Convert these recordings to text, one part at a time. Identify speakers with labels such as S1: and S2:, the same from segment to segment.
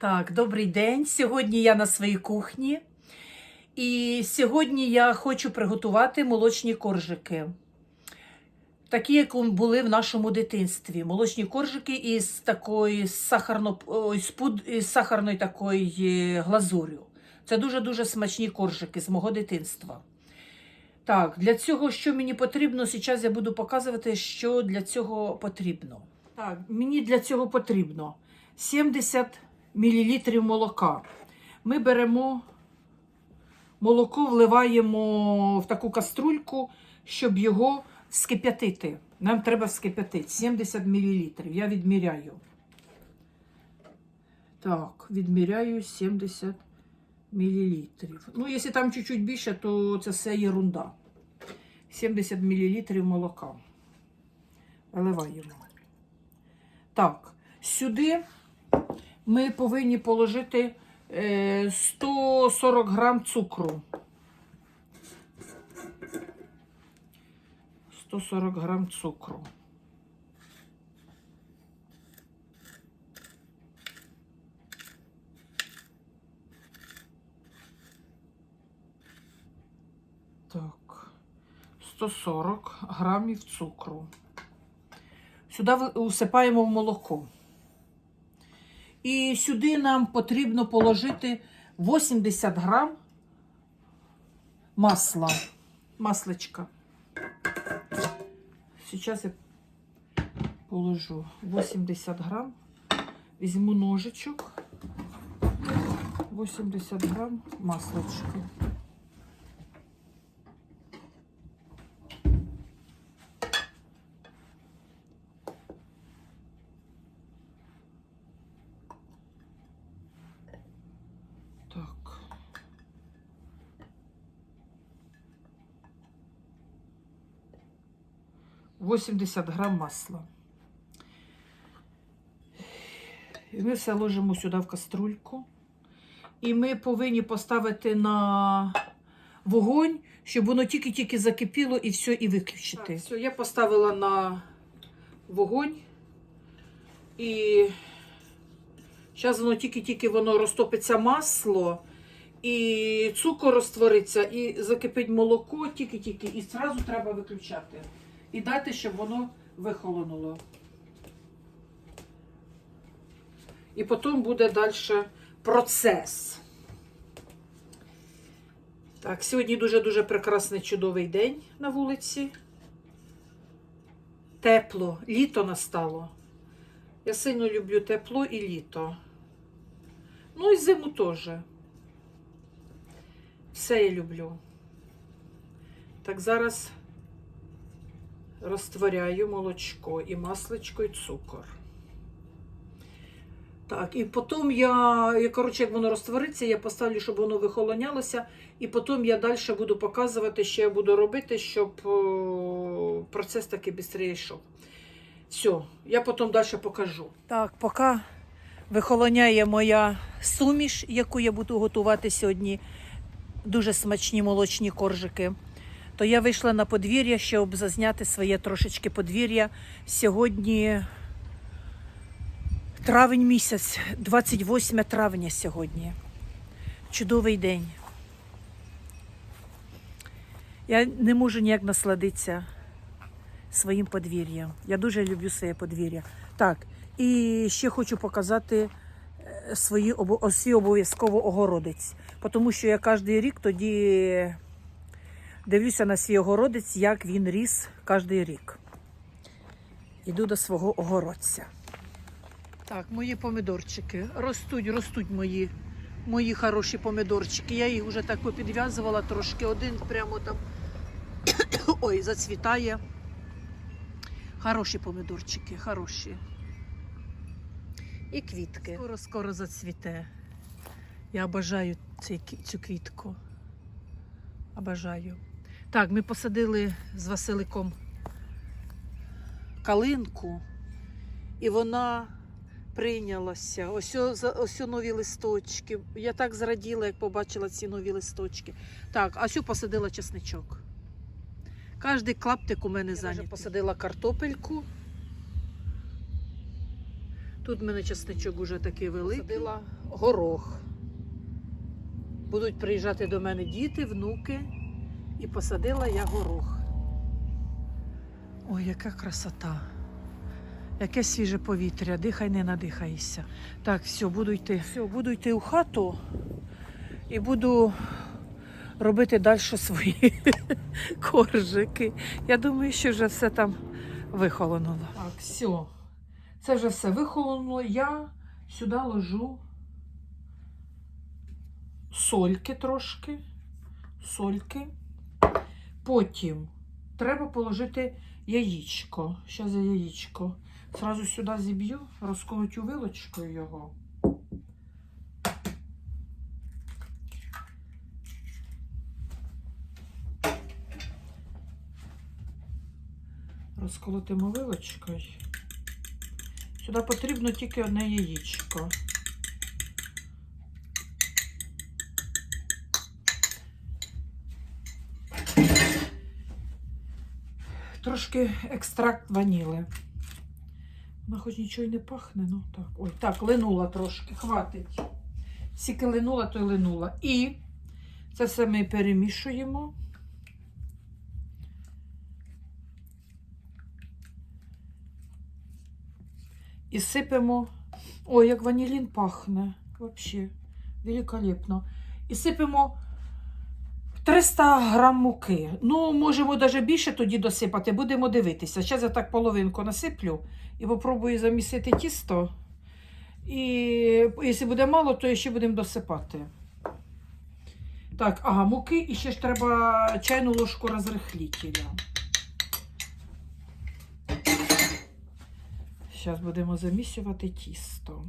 S1: Так, добрий день. Сьогодні я на своїй кухні. І сьогодні я хочу приготувати молочні коржики. Такі, як були в нашому дитинстві. Молочні коржики із такої сахарно, ой, з, пуд, із сахарної такої глазурю. Це дуже-дуже смачні коржики з мого дитинства. Так, для цього, що мені потрібно, зараз я буду показувати, що для цього потрібно. Так, мені для цього потрібно 70 мл молока. Ми беремо молоко, вливаємо в таку каструльку, щоб його вскип'ятити. Нам треба вскип'ятити 70 мл. Я відміряю. Так, відміряю 70 мл. Ну, якщо там чуть-чуть більше, то це все ерунда. 70 мл молока. Виливаємо. Так, сюди ми повинні положити е, 140 грам цукру. 140 грам цукру. Так, 140 грамів цукру. Сюди всипаємо в молоко. І сюди нам потрібно положити 80 грам масла. Маслечка. Сейчас я положу 80 грам. Візьму ножичок. 80 грам масличка. 80 грам масла. І ми все ложимо сюди в каструльку. І ми повинні поставити на вогонь, щоб воно тільки-тільки закипіло і все, і виключити. Так, все, Я поставила на вогонь. І зараз воно тільки-тільки воно розтопиться масло, і цукор розтвориться, і закипить молоко тільки-тільки. І одразу треба виключати. І дати, щоб воно вихолонуло. І потім буде далі процес. Так, сьогодні дуже-дуже прекрасний чудовий день на вулиці. Тепло, літо настало. Я сильно люблю тепло і літо. Ну і зиму теж. Все я люблю. Так, зараз розтворяю молочко і масличко, і цукор. Так, і потім я, я, коротше, як воно розтвориться, я поставлю, щоб воно вихолонялося. І потім я далі буду показувати, що я буду робити, щоб о, процес таки швидше йшов. Все, я потім далі покажу. Так, поки вихолоняє моя суміш, яку я буду готувати сьогодні, дуже смачні молочні коржики. То я вийшла на подвір'я, щоб зазняти своє трошечки подвір'я. Сьогодні травень місяць, 28 травня сьогодні. Чудовий день. Я не можу ніяк насладитися своїм подвір'ям. Я дуже люблю своє подвір'я. Так, і ще хочу показати е, свої обов'язково огородець. Тому що я кожен рік тоді дивлюся на свій огородець, як він ріс кожен рік. Іду до свого огородця. Так, мої помидорчики. Ростуть, ростуть мої, мої хороші помидорчики. Я їх вже так попідв'язувала трошки. Один прямо там ой, зацвітає. Хороші помидорчики, хороші. І квітки. Скоро скоро зацвіте. Я бажаю цю квітку. Обажаю. Так, ми посадили з Василиком калинку, і вона прийнялася. Ось, ось нові листочки. Я так зраділа, як побачила ці нові листочки. Так, а сю посадила чесничок. Кожний клаптик у мене зайнятий. Я вже посадила картопельку. Тут в мене часничок уже такий великий. Садила горох. Будуть приїжджати до мене діти, внуки, і посадила я горох. Ой, яка красота! Яке свіже повітря, дихай, не надихайся. Так, все, буду йти. Все, буду йти у хату і буду робити далі свої коржики. Я думаю, що вже все там вихолонуло. Так, все. Це вже все вихолонуло. Я сюди ложу сольки трошки. Сольки. Потім треба положити яєчко. Зараз я яєчко. Зразу сюди зіб'ю, розколотю вилочкою його. Розколотимо вилочкою. Сюди потрібно тільки одне яєчко. Трошки екстракт ваніли. Вона хоч нічого й не пахне, ну так. Ой, так, линула трошки, хватить. Скільки линула, то й линула. І це все ми перемішуємо. І сипемо. Ой, як ванілін пахне. Взагалі, великолепно. І сипемо 300 грам муки. Ну, можемо навіть більше тоді досипати, будемо дивитися. Зараз я так половинку насиплю і попробую замісити тісто. І якщо буде мало, то ще будемо досипати. Так, ага, муки і ще ж треба чайну ложку розрихлітеля. Зараз будемо замісювати тісто.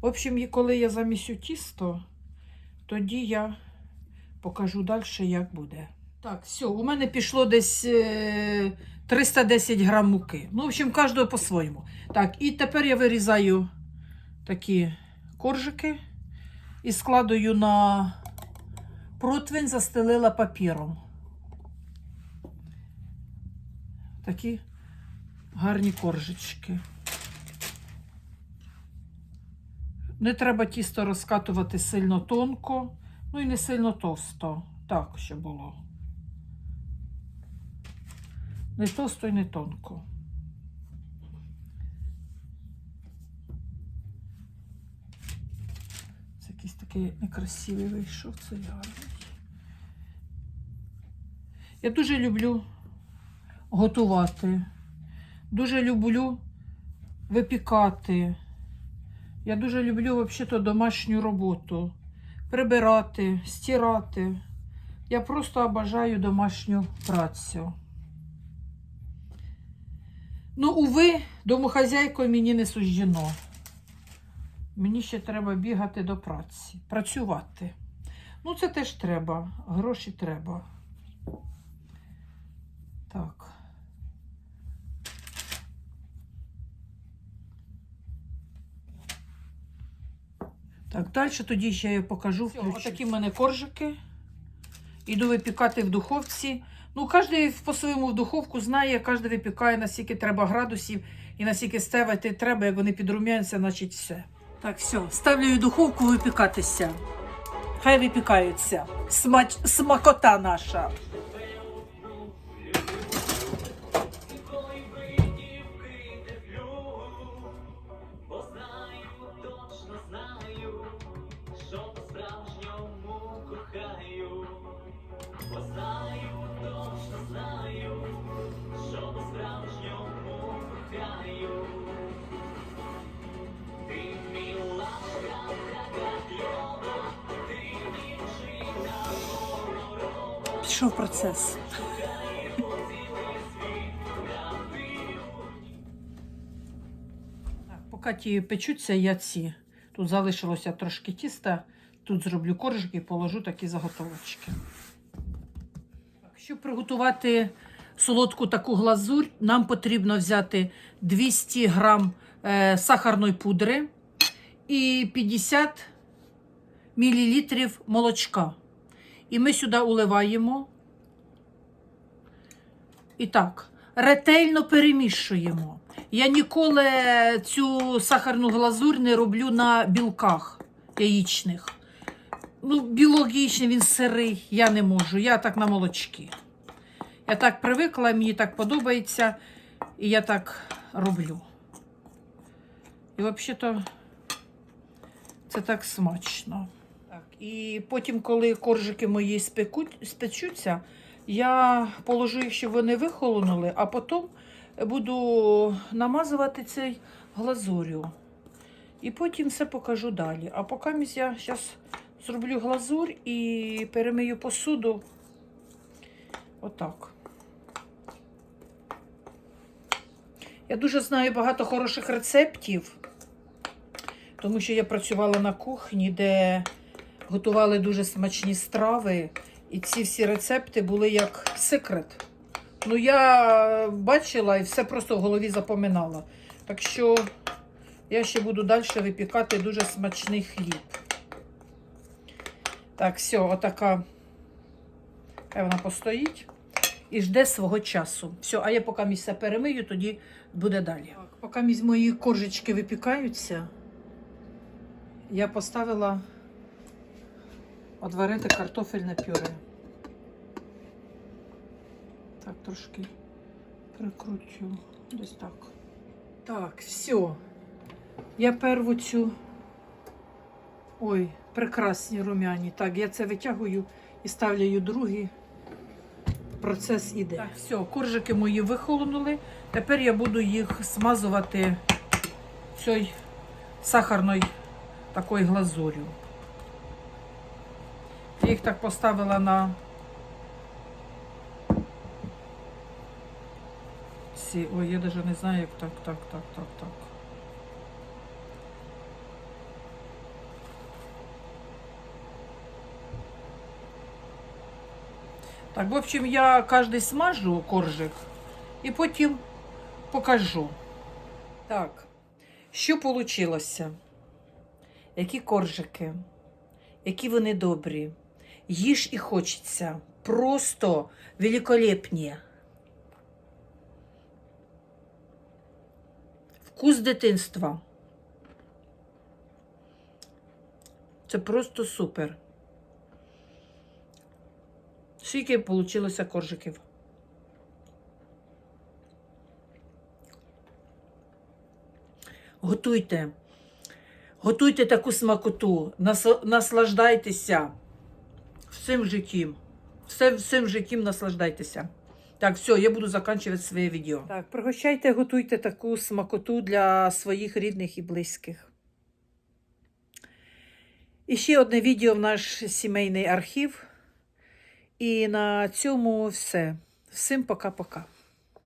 S1: В общем, коли я замісю тісто, тоді я покажу далі, як буде. Так, все, у мене пішло десь е, 310 грам муки. Ну, в общем, кожного по-своєму. Так, і тепер я вирізаю такі коржики і складую на противень, застелила папіром. Такі гарні коржички. Не треба тісто розкатувати сильно тонко, ну і не сильно товсто. Так, щоб було. Не товсто і не тонко. Це якийсь такий некрасивий вийшов, це гарний. Я дуже люблю готувати. Дуже люблю випікати. Я дуже люблю взагалі домашню роботу. Прибирати, стирати. Я просто обожаю домашню працю. Ну, уви, домохазяйкою мені не суждено. Мені ще треба бігати до праці, працювати. Ну, це теж треба. Гроші треба. Так. Так, далі тоді ще я покажу. Все, отакі в мене коржики. Іду випікати в духовці. Ну, кожен по-своєму в духовку знає, кожен випікає, наскільки треба градусів і наскільки ставити треба, як вони підрумяються, значить все. Так, все, ставлю в духовку випікатися. Хай випікаються. Смач... Смакота наша. Пішов процес. Так, поки ті печуться, я ці. Тут залишилося трошки тіста. Тут зроблю коржики і положу такі заготовочки. Так, щоб приготувати солодку таку глазурь, нам потрібно взяти 200 грам е, сахарної пудри і 50 мілілітрів молочка. І ми сюди уливаємо. І так, ретельно перемішуємо. Я ніколи цю сахарну глазурь не роблю на білках яєчних. Ну, білок він сирий, я не можу. Я так на молочки. Я так привикла, мені так подобається, і я так роблю. І взагалі-то це так смачно. Так, і потім, коли коржики мої спекуть, спечуться, я положу їх, щоб вони вихолонули, а потім буду намазувати цей глазурю. І потім все покажу далі. А поки я зараз зроблю глазур і перемию посуду. Отак. Я дуже знаю багато хороших рецептів, тому що я працювала на кухні, де готували дуже смачні страви. І ці всі рецепти були як секрет. Ну, я бачила і все просто в голові запоминала. Так що я ще буду далі випікати дуже смачний хліб. Так, все, отака. Хай вона постоїть і жде свого часу. Все, а я поки місце перемию, тоді буде далі. Так, поки мої коржички випікаються, я поставила одварити картофельне пюре. Так, трошки прикручу. Десь так. Так, все. Я перву цю. Ой, прекрасні румяні. Так, я це витягую і ставлю другий. Процес іде. Так, все, коржики мої вихолонули. Тепер я буду їх смазувати цією сахарною такою глазурю. Я їх так поставила на ці. Ой, я навіть не знаю, як так, так, так, так, так. Так, в общем, я кожний смажу коржик і потім покажу. Так, що вийшло? Які коржики, які вони добрі. Їж і хочеться. Просто великолепні. Вкус дитинства. Це просто супер. Скільки вийшло коржиків? Готуйте. Готуйте таку смакоту, наслаждайтеся всім життям. Все, всім життям наслаждайтеся. Так, все, я буду закінчувати своє відео. Так, пригощайте, готуйте таку смакоту для своїх рідних і близьких. І ще одне відео в наш сімейний архів. І на цьому все. Всім пока-пока.